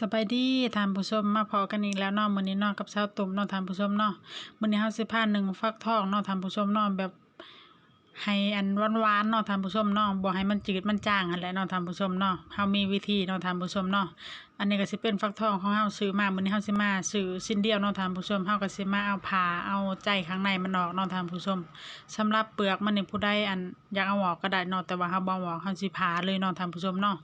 สบายดีทานผู้ชมมาพอกันอีกแล้วเนาะมื้อนี้เนาะกับชาวตุ่มเนาะทานผู้ชมเนาะมื้อนี้เฮาสิพาหนึ่งฟักทองเนาะทานผู้ชมเนาะแบบให้อันหวานๆเนาะทานผู้ชมเนาะบ่ให้มันจืดมันจางหั่นแหละเนาะทานผู้ชมเนาะเฮามีวิธีเนาะทานผู้ชมเนาะอันนี้ก็สิเป็นฟักทองของเฮาซื้อมามื้อนี้เฮาสิมาซื้อชิ้นเดียวเนาะทานผู้ชมเฮาก็สิมาเอาผ่าเอาใจข้างในมันออกเนาะทานผู้ชมสำหรับเปลือกมันนี่ผู้ใดอันอยากเอาออกก็ได้เนาะแต่ว่าเฮาบ่อาออกเฮาสิผ่าเลยเนาะทานผู้ชมเนาะ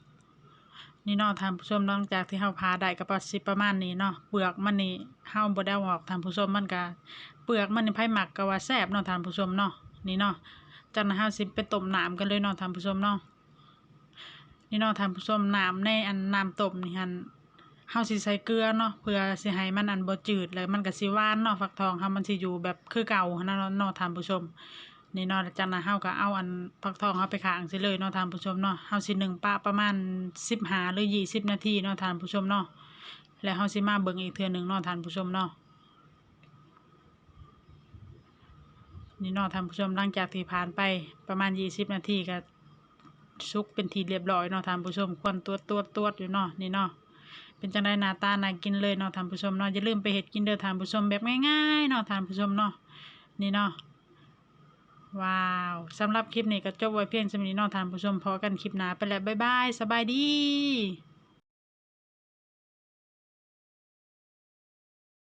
นี่เนาะท่านผู้ชมหลังจากที่เฮาพาได้ก็ประสิประมาณนี้เนาะเปลือกมันนี่เฮาบ่ได้เอาออกท่านผู้ชมมันก็เปลือกมันนี่ไผหมักก็ว่าแซ่บเนาะท่านผู้ชมเนาะนี่เนาะจากนั้นเฮาสิไปต้มน้ำกันเลยเนาะท่านผู้ชมเนาะนี่เนาะท่านผู้ชมน้ำในอันน้ำต้มนี่หันเฮาสิใส่เกลือเนาะเพื่อสิให้มันอันบ่จืดแล้วมันก็สิหวานเนาะฟักทองเฮามันสิอยู่แบบคือเก่าหั้นะเนาะเนาะท่านผู้ชม นี่เนาะจากนั้นเฮาก็เอาอันฟักทองเฮาไปขางสิเลยเนาะท่านผู้ชมเนาะเฮาสินึ่งปลาประมาณ15หรือ20นาทีเนาะท่านผู้ชมเนาะแล้วเฮาสิมาเบิ่งอีกเทื่อหนึ่งเนาะท่านผู้ชมเนาะนี่เนาะท่านผู้ชมหลังจากที่ผ่านไปประมาณ20นาทีก็สุกเป็นทีเรียบร้อยเนาะท่านผู้ชมควนตัวตัวตัวอยู่เนาะนี่เนาะเป็นจังได๋หน้าตาน่ากินเลยเนาะท่านผู้ชมเนาะอย่าลืมไปเฮ็ดกินเด้อท่านผู้ชมแบบง่ายๆเนาะท่านผู้ชมเนาะนี่เนาะ ว้าวสำหรับคลิปนี้ก็จบไว้เพียงสำนี้เนองทานผู้ชมพอกันคลิปหน้าไปแล้วบ๊ายบาย สบายดี